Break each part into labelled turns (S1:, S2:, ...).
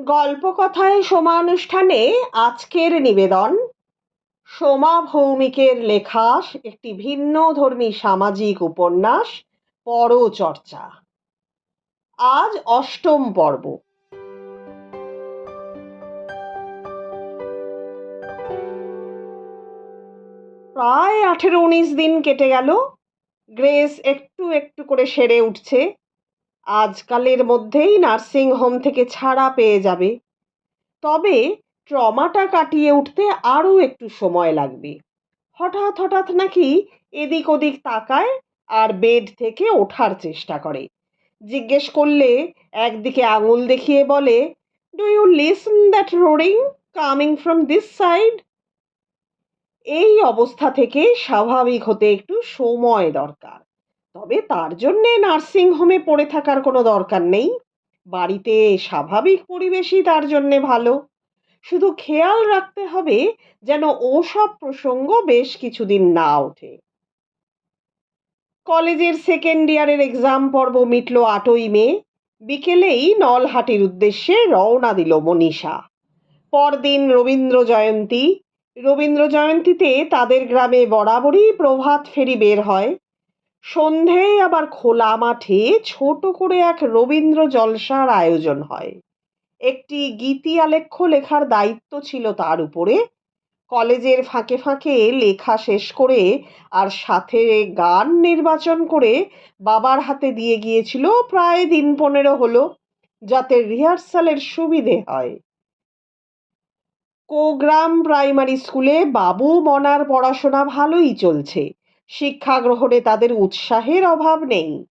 S1: গল্পকথায় সোমানুষ্ঠানে আজকের নিবেদন। সোমা ভৌমিকের লেখা, একটি ভিন্নধর্মী সামাজিক উপন্যাস, পরচর্চা। আজ অষ্টম পর্ব। প্রায় আঠেরো উনিশ দিন কেটে গেল। গ্রেস একটু একটু করে সেরে উঠছে। আজকালের মধ্যেই নার্সিং হোম থেকে ছাড়া পেয়ে যাবে। তবে ট্রমাটা কাটিয়ে উঠতে আরও একটু সময় লাগবে। হঠাৎ হঠাৎ নাকি এদিক ওদিক তাকায় আর বেড থেকে ওঠার চেষ্টা করে। জিজ্ঞেস করলে একদিকে আঙুল দেখিয়ে বলে ডু ইউ লিসন দ্যাট রোডিং কামিং ফ্রম দিস সাইড এই অবস্থা থেকে স্বাভাবিক হতে একটু সময় দরকার। তবে তার জন্যে নার্সিং হোমে পড়ে থাকার কোনো দরকার নেই। বাড়িতে স্বাভাবিক পরিবেশই তার জন্যে ভালো। শুধু খেয়াল রাখতে হবে যেন ওসব প্রসঙ্গ বেশ কিছুদিন না ওঠে। কলেজের সেকেন্ড ইয়ারের এক্সাম পর্ব মিটল আটই মে। বিকেলেই নলহাটির উদ্দেশ্যে রওনা দিল মনীষা। পরদিন রবীন্দ্র জয়ন্তী। রবীন্দ্র জয়ন্তীতে তাদের গ্রামে বরাবরই প্রভাত ফেরি বের হয়। সন্ধেয় আবার খোলা মাঠে ছোট করে এক রবীন্দ্র জলসার আয়োজন হয়। একটি গীতি আলেখ্য লেখার দায়িত্ব ছিল তার উপরে। কলেজের ফাঁকে ফাঁকে লেখা শেষ করে আর সাথে গান নির্বাচন করে বাবার হাতে দিয়ে গিয়েছিল প্রায় দিন পনেরো হলো, যাতে রিহার্সালের সুবিধে হয়। কোগ্রাম প্রাইমারি স্কুলে বাবু মনার পড়াশোনা ভালোই চলছে। শিক্ষা গ্রহণে তাদের উৎসাহের অভাব নেই।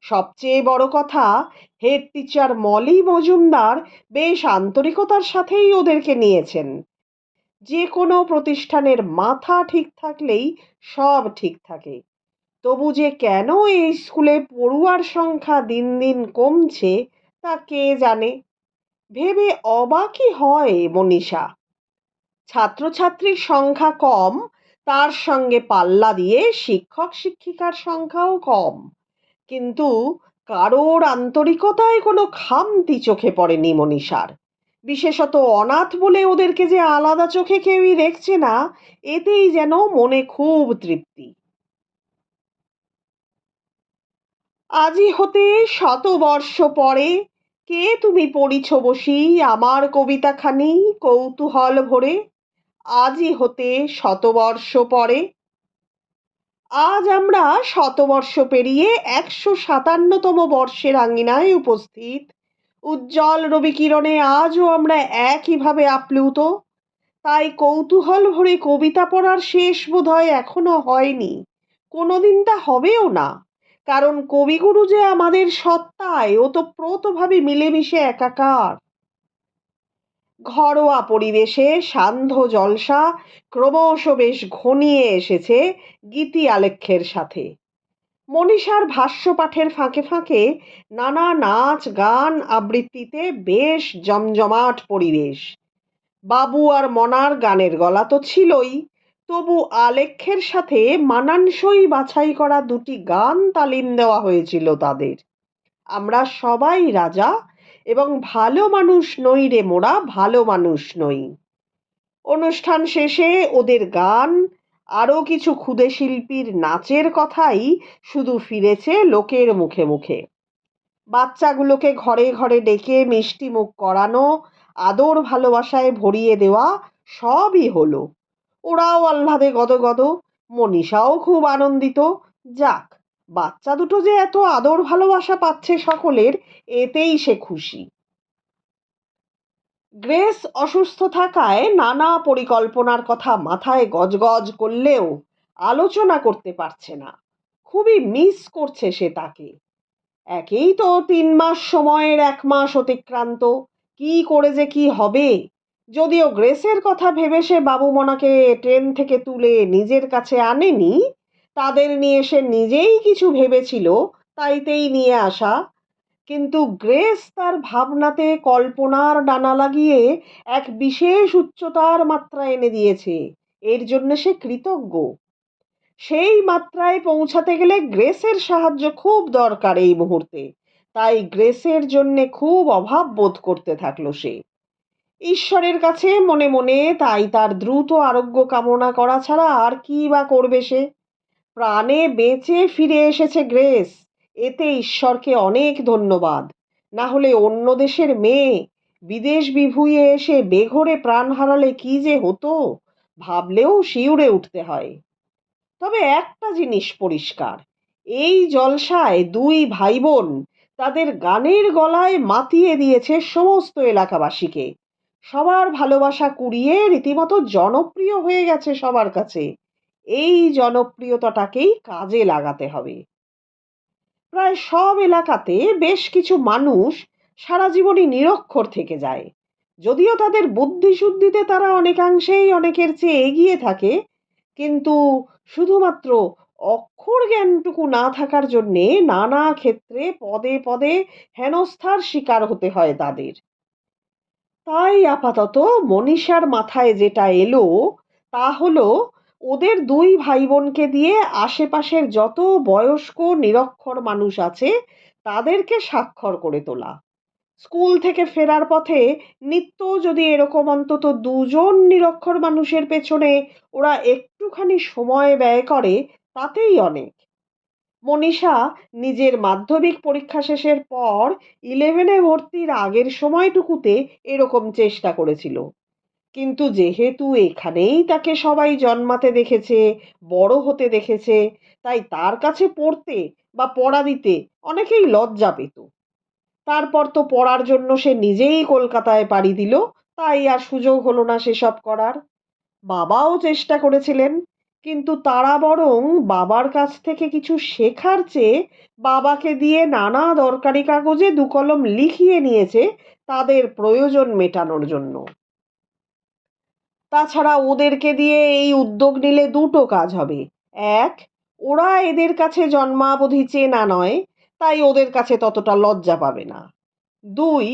S1: সবচেয়ে বড় কথা, হেড টিচার মলি মজুমদার বেশ আন্তরিকতার সাথেই ওদেরকে নিয়েছেন। যে কোনো প্রতিষ্ঠানের মাথা ঠিক থাকলেই সব ঠিক থাকে। তবু যে কেন এই স্কুলে পড়ুয়ার সংখ্যা দিন দিন কমছে, তা কে জানে? ভেবে অবাকই হয় মনীষা। ছাত্রছাত্রীর সংখ্যা কম তার সঙ্গে পাল্লা দিয়ে শিক্ষক শিক্ষিকার সংখ্যাও কম। কিন্তু কারোর আন্তরিকতায় কোনো খামতি চোখে পড়েনি মনীষার। বিশেষত অনাথ বলে ওদেরকে যে আলাদা চোখে কেউই দেখছে না, এতেই যেন মনে খুব তৃপ্তি। আজি হতে শতবর্ষ পরে কে তুমি পড়িছ বসি আমার কবিতাখানি কৌতূহল ভরে? আজই হতে শতবর্ষ পরে। আজ আমরা শতবর্ষ পেরিয়ে একশো সাতান্নতম বর্ষের আঙ্গিনায় উপস্থিত। উজ্জ্বল রবিকিরণে আজও আমরা একইভাবে আপ্লুত। তাই কৌতূহল ভরে কবিতা পড়ার শেষ বোধ হয় এখনও হয়নি। কোনোদিন তা হবেও না। কারণ কবিগুরু যে আমাদের সত্তায় ওতপ্রোতভাবে মিলেমিশে একাকার। ঘরোয়া পরিবেশে সান্ধ্য জলসা ক্রমশ বেশ ঘনিয়ে এসেছে গীতি আলেখ্যের সাথে। মনীষার ভাষ্য পাঠের ফাঁকে ফাঁকে নানা নাচ গান আবৃত্তিতে বেশ জমজমাট পরিবেশ। বাবু আর মনার গানের গলা তো ছিলই, তবু আলেখ্যের সাথে মানানসই বাছাই করা দুটি গান তালিম দেওয়া হয়েছিল তাদের। আমরা সবাই রাজা এবং ভালো মানুষ নই রে মোরা, ভালো মানুষ নই। অনুষ্ঠান শেষে ওদের গান, আরও কিছু ক্ষুদে শিল্পীর নাচের কথাই শুধু ফিরেছে লোকের মুখে মুখে। বাচ্চাগুলোকে ঘরে ঘরে ডেকে মিষ্টি মুখ করানো, আদর ভালোবাসায় ভরিয়ে দেওয়া সবই হলো। ওরাও আহ্লাদে গদগদ, মনীষাও খুব আনন্দিত, যাক। বাচ্চা দুটো যে এত আদর ভালোবাসা পাচ্ছে সকলের, এতেই সে খুশি। গ্রেস অসুস্থ থাকায় নানা পরিকল্পনার কথা মাথায় গজগজ করলেও আলোচনা করতে পারছে না। খুবই মিস করছে সে তাকে। একেই তো তিন মাস সময়ের এক মাস অতিক্রান্ত, কি করে যে কি হবে? যদিও গ্রেসের কথা ভেবে সে বাবুমনাকে ট্রেন থেকে তুলে নিজের কাছে আনেনি তাদের নিয়ে সে নিজেই কিছু ভেবেছিল, তাইতেই নিয়ে আসা। কিন্তু গ্রেস তার ভাবনাতে কল্পনার ডানা লাগিয়ে এক বিশেষ উচ্চতার মাত্রা এনে দিয়েছে। এর জন্য সে কৃতজ্ঞ। সেই মাত্রায় পৌঁছাতে গেলে গ্রেসের সাহায্য খুব দরকার এই মুহূর্তে। তাই গ্রেসের জন্যে খুব অভাব বোধ করতে থাকল সে। ঈশ্বরের কাছে মনে মনে তাই তার দ্রুত আরোগ্য কামনা করা ছাড়া আর কি বা করবে সে? প্রাণে বেঁচে ফিরে এসেছে গ্রেস। এতে ঈশ্বরকে অনেক ধন্যবাদ। না হলে অন্য দেশের মেয়ে বিদেশ বিভুঁইয়ে এসে বেঘরে প্রাণ হারালে কি যে হতো, ভাবলেও শিউরে উঠতে হয়। তবে একটা জিনিস পরিষ্কার, এই জলসায় দুই ভাই বোন তাদের গানের গলায় মাতিয়ে দিয়েছে সমস্ত এলাকাবাসীকে। সবার ভালোবাসা কুড়িয়ে রীতিমতো জনপ্রিয় হয়ে গেছে সবার কাছে। এই জনপ্রিয়তাটাকেই কাজে লাগাতে হবে। প্রায় সব এলাকাতে বেশ কিছু মানুষ সারা জীবনই নিরক্ষর থেকে যায়। যদিও তাদের বুদ্ধিশুদ্ধিতে তারা অনেকাংশেই অনেকের চেয়ে এগিয়ে থাকে, কিন্তু শুধুমাত্র অক্ষর জ্ঞানটুকু না থাকার জন্যে নানা ক্ষেত্রে পদে পদে হেনস্থার শিকার হতে হয় তাদের। তাই আপাতত মনীষার মাথায় যেটা এলো তা হলো ওদের দুই ভাই বোনকে দিয়ে আশেপাশের যত বয়স্ক, নিরক্ষর মানুষ আছে, তাদেরকে স্বাক্ষর করে তোলা। স্কুল থেকে ফেরার পথে নিত্য যদি এরকম অন্তত দুজন নিরক্ষর মানুষের পেছনে ওরা একটুখানি সময় ব্যয় করে, তাতেই অনেক। মনীষা নিজের মাধ্যমিক পরীক্ষা শেষের পর ইলেভেনে ভর্তির আগের সময়টুকুতে এরকম চেষ্টা করেছিল। কিন্তু যেহেতু এখানেই তাকে সবাই জন্মাতে দেখেছে, বড় হতে দেখেছে, তাই তার কাছে পড়তে বা পড়া দিতে অনেকেই লজ্জা পেত। তারপর তো পড়ার জন্য সে নিজেই কলকাতায় পাড়ি দিল, তাই আর সুযোগ হলো না সেসব করার। বাবাও চেষ্টা করেছিলেন, কিন্তু তারা বরং বাবার কাছ থেকে কিছু শেখার চেয়ে বাবাকে দিয়ে নানা দরকারি কাগজে দু কলম লিখিয়ে নিয়েছে তাদের প্রয়োজন মেটানোর জন্য। তাছাড়া ওদেরকে দিয়ে এই উদ্যোগ নিলে দুটো কাজ হবে। এক, ওরা এদের কাছে জন্মাবধি চেনা নয়, তাই ওদের কাছে ততটা লজ্জা পাবে না। দুই,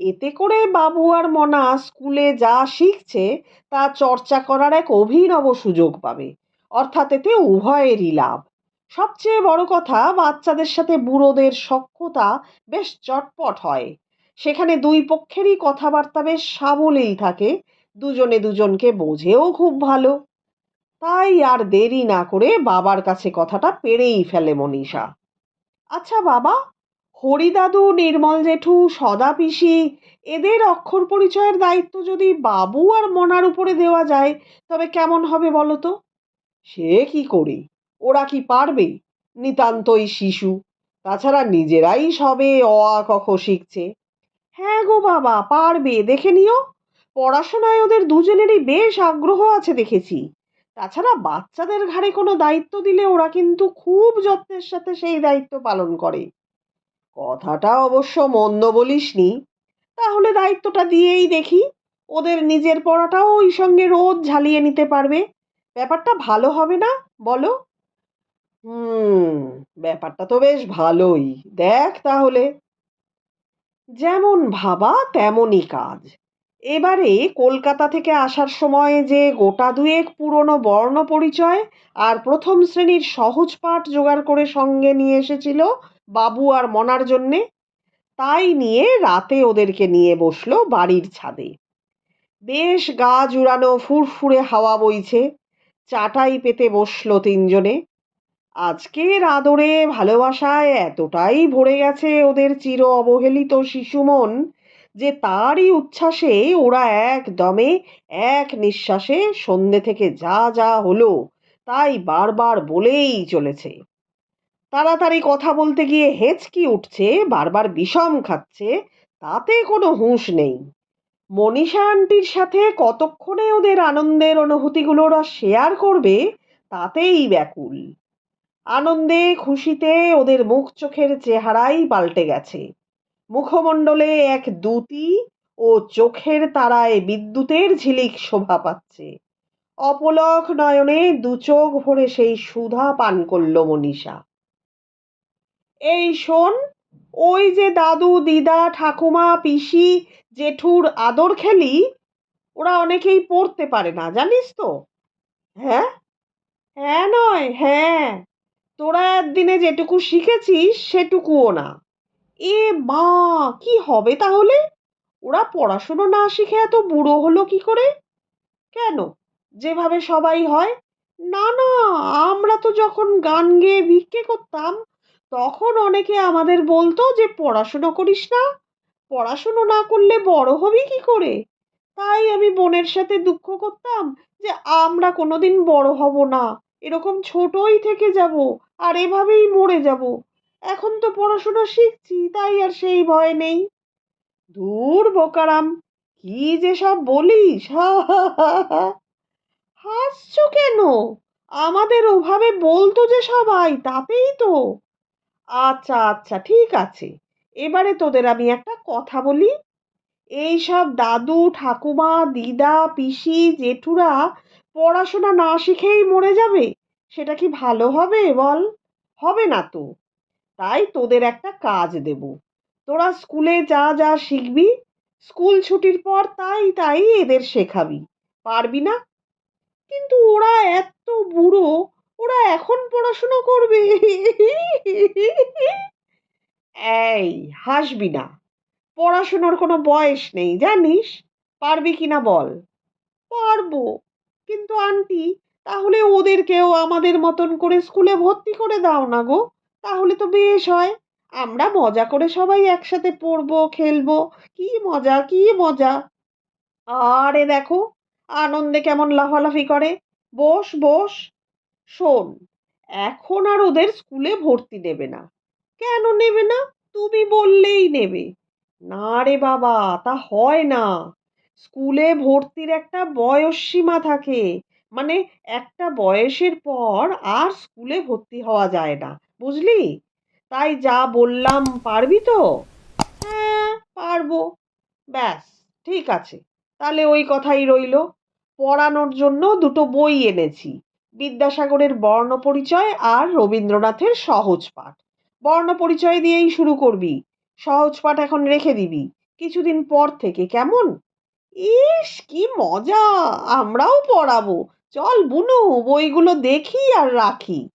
S1: এতে করে বাবু আর মনা স্কুলে যা শিখছে তা চর্চা করার এক অভিনব সুযোগ পাবে। অর্থাৎ এতে উভয়েরই লাভ। সবচেয়ে বড় কথা, বাচ্চাদের সাথে বুড়োদের সখ্যতা বেশ চটপট হয়। সেখানে দুই পক্ষেরই কথাবার্তা বেশ সাবলীল থাকে দুজনে দুজনকে বোঝেও খুব ভালো। তাই আর দেরি না করে বাবার কাছে কথাটা পেরেই ফেলে মনীষা। আচ্ছা বাবা, হরিদাদু, নির্মল জেঠু, সদা পিসি, এদের অক্ষর পরিচয়ের দায়িত্ব যদি বাবু আর মনার উপরে দেওয়া যায়, তবে কেমন হবে বলো তো? সে কি করে? ওরা কি পারবে? নিতান্তই শিশু। তাছাড়া নিজেরাই সবে অ, আ খ শিখছে। হ্যাঁ গো বাবা, পারবে। দেখে নিও। পড়াশোনায় ওদের দুজনেরই বেশ আগ্রহ আছে দেখেছি। তাছাড়া বাচ্চাদের ঘাড়ে কোনো দায়িত্ব দিলে ওরা কিন্তু খুব যত্নের সাথে সেই দায়িত্ব পালন করে। কথাটা অবশ্য মন্দ বলিসনি। তাহলে দায়িত্বটা দিয়েই দেখি, ওদের নিজের পড়াটাও ওই সঙ্গে রোদ ঝালিয়ে নিতে পারবে। ব্যাপারটা ভালো হবে না, বলো? হুম, ব্যাপারটা তো বেশ ভালোই। দেখ তাহলে। যেমন ভাবা, তেমনই কাজ। এবারে কলকাতা থেকে আসার সময় যে গোটা দুয়েক পুরনো বর্ণ পরিচয় আর প্রথম শ্রেণির সহজ পাঠ জোগাড় করে সঙ্গে নিয়ে এসেছিল বাবু আর মনার জন্যে, তাই নিয়ে রাতে ওদেরকে নিয়ে বসল বাড়ির ছাদে। বেশ গা জুড়ানো ফুরফুরে হাওয়া বইছে, চাটাই পেতে বসল তিনজনে। আজকের আদরে ভালোবাসায় এতটাই ভরে গেছে ওদের চির অবহেলিত শিশুমন যে তারই উচ্ছ্বাসে ওরা একদমে এক নিঃশ্বাসে সন্ধে থেকে যা যা হলো, তাই বারবার বলেই চলেছে। তাড়াতাড়ি কথা বলতে গিয়ে হেঁচকি উঠছে, বারবার বিষম খাচ্ছে, তাতে কোনো হুঁশ নেই। মনীষা আন্টির সাথে কতক্ষণে ওদের আনন্দের অনুভূতিগুলো ওরা শেয়ার করবে, তাতেই ব্যাকুল। আনন্দে, খুশিতে ওদের মুখ চোখের চেহারাই পাল্টে গেছে। মুখমণ্ডলে এক দ্যুতি ও চোখের তারায় বিদ্যুতের ঝিলিক শোভা পাচ্ছে। অপলক নয়নে দু চোখ ভরে সেই সুধা পান করল মনীষা। এই শোন, ওই যে দাদু, দিদা, ঠাকুমা, পিসি, জেঠুর আদর খেলি, ওরা অনেকেই পড়তে পারে না, জানিস তো? হ্যাঁ? হ্যাঁ নয় হ্যাঁ। তোরা একদিনে যেটুকু শিখেছিস, সেটুকুও না। এ মা, কি হবে তাহলে? ওরা পড়াশুনো না শিখে এত বুড়ো হলো কি করে? কেন? যেভাবে সবাই হয়। না না, আমরা তো যখন গান গেয়ে ভিক্ষে করতাম, তখন অনেকে আমাদের বলতো যে, পড়াশুনো করিস না। পড়াশুনো না করলে বড় হবি কি করে? তাই আমি বোনের সাথে দুঃখ করতাম যে, আমরা কোনোদিন বড় হব না। এরকম ছোটই থেকে যাব, আর এভাবেই মরে যাব। এখন তো পড়াশোনা শিখছি, তাই আর সেই ভয় নেই। ধুর, বোকারাম, কি যে সব বলিস। হাসছো কেন? আমাদের ওভাবে বলতো যে সবাই, তাতেই তো। আচ্ছা আচ্ছা ঠিক আছে, এবারে তোদের আমি একটা কথা বলি। এই সব দাদু, ঠাকুমা, দিদা, পিসি, জেঠুরা পড়াশোনা না শিখেই মরে যাবে? সেটা কি ভালো হবে বল? হবে না তো। তাই তোদের একটা কাজ দেব। তোরা স্কুলে যা যা শিখবি, স্কুল ছুটির পর তাই তাই এদের শেখাবি। পারবি না? কিন্তু ওরা এত বুড়ো, ওরা এখন পড়াশোনা করবে। এই, হাসবি না। পড়াশোনার কোনো বয়স নেই, জানিস? পারবি কিনা বল? পারব। কিন্তু আন্টি, তাহলে ওদেরকেও আমাদের মতন করে স্কুলে ভর্তি করে দাও না গো। তাহলে তো বেশ হয়। আমরা মজা করে সবাই একসাথে পড়ব, খেলব। কি মজা কি মজা। আরে দেখো, আনন্দে কেমন লাফালাফি করে। বস বস। শোন, এখন আর ওদের স্কুলে ভর্তি নেবে না। কেন নেবে না? তুমি বললেই নেবে। না রে বাবা, তা হয় না। স্কুলে ভর্তির একটা বয়স সীমা থাকে। মানে একটা বয়সের পর আর স্কুলে ভর্তি হওয়া যায় না। বুঝলি? তাই যা বললাম, পারবি তো? হ্যাঁ পারব। ব্যাস, ঠিক আছে। তাহলে ওই কথাই রইল। পড়ানোর জন্য দুটো বই এনেছি। বিদ্যাসাগরের বর্ণপরিচয় আর রবীন্দ্রনাথের সহজ পাঠ। বর্ণপরিচয় দিয়েই শুরু করবি। সহজ পাঠ এখন রেখে দিবি। কিছুদিন পর থেকে কেমন? ইস, কি মজা! আমরাও পড়াবো। চল বুনু, বইগুলো দেখি আর রাখি।